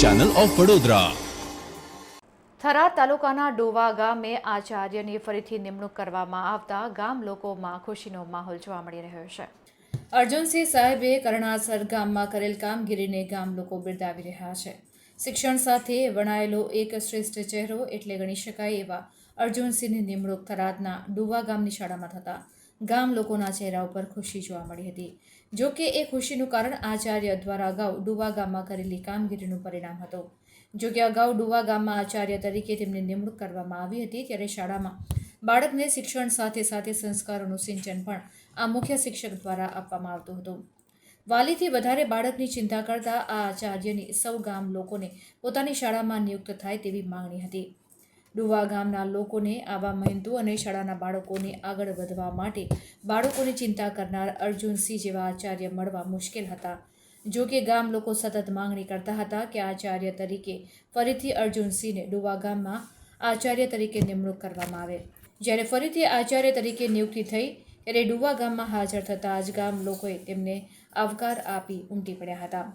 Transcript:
Channel of Vadodara Tharad તાલુકાના ડોવા ગામે આચાર્યની ફરીથી નિમણૂક કરવામાં આવતા ગામ લોકોમાં ખુશીનો માહોલ જોવા મળી રહ્યો છે. અર્જુનસિંહ સાહેબે કરણાસર ગામમાં કરેલ કામગીરીને ગામ લોકો બિરદાવી રહ્યા છે. શિક્ષણ સાથે વણાયેલો એક શ્રેષ્ઠ ચહેરો એટલે ગણી શકાય એવા અર્જુનસિંહની નિમણૂક થરાદના ડુવા ગામની શાળામાં થતા ગામ લોકોના ચહેરા ઉપર ખુશી જોવા મળી હતી. જો કે એ ખુશીનું કારણ આચાર્ય દ્વારા અગાઉ ડુવા ગામમાં કરેલી કામગીરીનું પરિણામ હતું. જો કે અગાઉ ડુવા ગામમાં આચાર્ય તરીકે તેમની નિમણૂક કરવામાં આવી હતી, ત્યારે શાળામાં બાળકને શિક્ષણ સાથે સાથે સંસ્કારોનું સિંચન પણ આ મુખ્ય શિક્ષક દ્વારા આપવામાં આવતું હતું. વાલીથી વધારે બાળકની ચિંતા કરતા આ આચાર્યની સૌ ગામ લોકોને પોતાની શાળામાં નિયુક્ત થાય તેવી માંગણી હતી. ડુવા ગામના લોકોને આવા મહેનતુ અને શાળાના બાળકોને આગળ વધવા માટે બાળકોની ચિંતા કરનાર અર્જુનસિંહ જેવા આચાર્ય મળવા મુશ્કેલ હતા. જો કે ગામ લોકો સતત માંગણી કરતા હતા કે આચાર્ય તરીકે ફરીથી અર્જુનસિંહને ડુવા ગામમાં આચાર્ય તરીકે નિમણૂક કરવામાં આવે. જ્યારે ફરીથી આચાર્ય તરીકે નિયુક્તિ થઈ, ત્યારે ડુવા ગામમાં હાજર થતાં જ ગામ લોકોએ તેમને આવકાર આપી ઉમટી પડ્યા હતા.